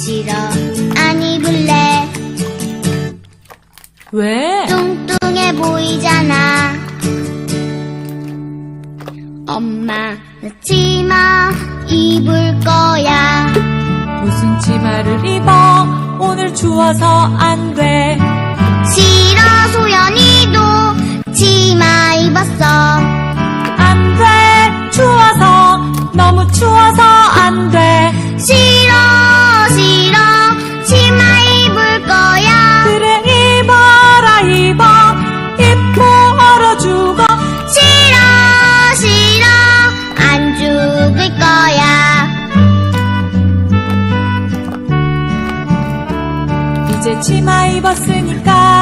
싫어 안 입을래 왜? 뚱뚱해 보이잖아 엄마 나 치마 입을 거야 무슨 치마를 입어? 오늘 추워서 안 돼. 싫어 소연이도 치마 입었어 안 돼. 추워서. 너무 추워서 거야. 이제 치마 입었으니까